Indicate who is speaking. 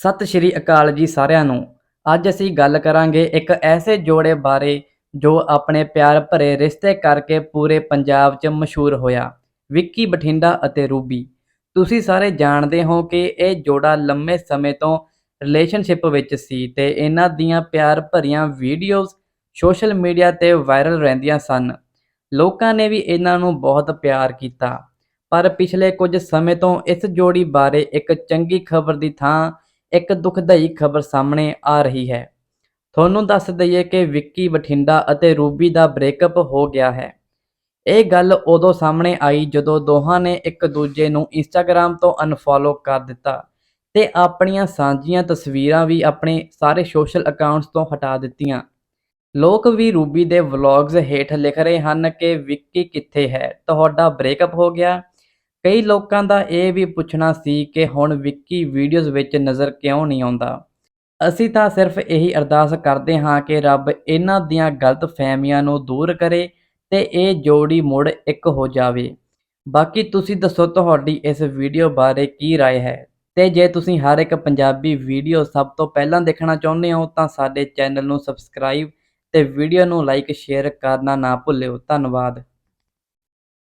Speaker 1: ਸਤਿ ਸ਼੍ਰੀ ਅਕਾਲ ਜੀ ਸਾਰਿਆਂ ਨੂੰ। ਅੱਜ ਅਸੀਂ ਗੱਲ ਕਰਾਂਗੇ ਇੱਕ ਐਸੇ ਜੋੜੇ ਬਾਰੇ ਜੋ ਆਪਣੇ ਪਿਆਰ ਭਰੇ ਰਿਸ਼ਤੇ ਕਰਕੇ ਪੂਰੇ ਪੰਜਾਬ 'ਚ ਮਸ਼ਹੂਰ ਹੋਇਆ, ਵਿੱਕੀ ਬਠਿੰਡਾ ਅਤੇ ਰੂਬੀ। ਤੁਸੀਂ ਸਾਰੇ ਜਾਣਦੇ ਹੋ ਕਿ ਇਹ ਜੋੜਾ ਲੰਮੇ ਸਮੇਂ ਤੋਂ ਰਿਲੇਸ਼ਨਸ਼ਿਪ ਵਿੱਚ ਸੀ ਤੇ ਇਹਨਾਂ ਦੀਆਂ ਪਿਆਰ ਭਰੀਆਂ ਵੀਡੀਓਜ਼ ਸੋਸ਼ਲ ਮੀਡੀਆ ਤੇ ਵਾਇਰਲ ਰਹਿੰਦੀਆਂ ਸਨ। ਲੋਕਾਂ ਨੇ ਵੀ ਇਹਨਾਂ ਨੂੰ ਬਹੁਤ ਪਿਆਰ ਕੀਤਾ। ਪਰ ਪਿਛਲੇ ਕੁਝ ਸਮੇਂ ਤੋਂ ਇਸ ਜੋੜੀ ਬਾਰੇ ਇੱਕ ਚੰਗੀ ਖਬਰ ਦੀ ਥਾਂ ਇੱਕ ਦੁਖਦਾਈ ਖਬਰ ਸਾਹਮਣੇ ਆ ਰਹੀ ਹੈ। ਤੁਹਾਨੂੰ ਦੱਸ ਦਈਏ ਕਿ ਵਿੱਕੀ ਬਠਿੰਡਾ ਅਤੇ ਰੂਬੀ ਦਾ ਬ੍ਰੇਕਅਪ ਹੋ ਗਿਆ ਹੈ। ਇਹ ਗੱਲ ਉਦੋਂ ਸਾਹਮਣੇ ਆਈ ਜਦੋਂ ਦੋਹਾਂ ਨੇ ਇੱਕ ਦੂਜੇ ਨੂੰ ਇੰਸਟਾਗ੍ਰam ਤੋਂ ਅਨਫੋਲੋ ਕਰ ਦਿੱਤਾ ਤੇ ਆਪਣੀਆਂ ਸਾਂਝੀਆਂ ਤਸਵੀਰਾਂ ਵੀ ਆਪਣੇ ਸਾਰੇ ਸੋਸ਼ਲ ਅਕਾਊਂਟਸ ਤੋਂ ਹਟਾ ਦਿੱਤੀਆਂ। ਲੋਕ ਵੀ ਰੂਬੀ ਦੇ ਵਲੌਗਸ ਹੇਠ ਲਿਖ ਰਹੇ ਹਨ ਕਿ ਵਿੱਕੀ ਕਿੱਥੇ ਹੈ? ਤੁਹਾਡਾ ਬ੍ਰੇਕਅਪ ਹੋ ਗਿਆ। ਕਈ ਲੋਕਾਂ ਦਾ ਇਹ ਵੀ ਪੁੱਛਣਾ ਸੀ ਕਿ ਹੁਣ ਵਿੱਕੀ ਵੀਡੀਓਜ਼ ਵਿੱਚ ਨਜ਼ਰ ਕਿਉਂ ਨਹੀਂ ਆਉਂਦਾ ਅਸੀਂ ਤਾਂ ਸਿਰਫ ਇਹੀ ਅਰਦਾਸ ਕਰਦੇ ਹਾਂ ਕਿ ਰੱਬ ਇਹਨਾਂ ਦੀਆਂ ਗਲਤ ਫਹਿਮੀਆਂ ਨੂੰ ਦੂਰ ਕਰੇ ਤੇ ਇਹ ਜੋੜੀ ਮੁੜ ਇੱਕ ਹੋ ਜਾਵੇ ਬਾਕੀ ਤੁਸੀਂ ਦੱਸੋ ਤੁਹਾਡੀ ਇਸ ਵੀਡੀਓ ਬਾਰੇ ਕੀ رائے ਹੈ ਤੇ ਜੇ ਤੁਸੀਂ ਹਰ ਇੱਕ ਪੰਜਾਬੀ ਵੀਡੀਓ ਸਭ ਤੋਂ ਪਹਿਲਾਂ ਦੇਖਣਾ ਚਾਹੁੰਦੇ ਹੋ ਤਾਂ ਸਾਡੇ ਚੈਨਲ ਨੂੰ ਸਬਸਕ੍ਰਾਈਬ ਤੇ ਵੀਡੀਓ ਨੂੰ ਲਾਈਕ ਸ਼ੇਅਰ ਕਰਨਾ ਨਾ ਭੁੱਲਿਓ ਧੰਨਵਾਦ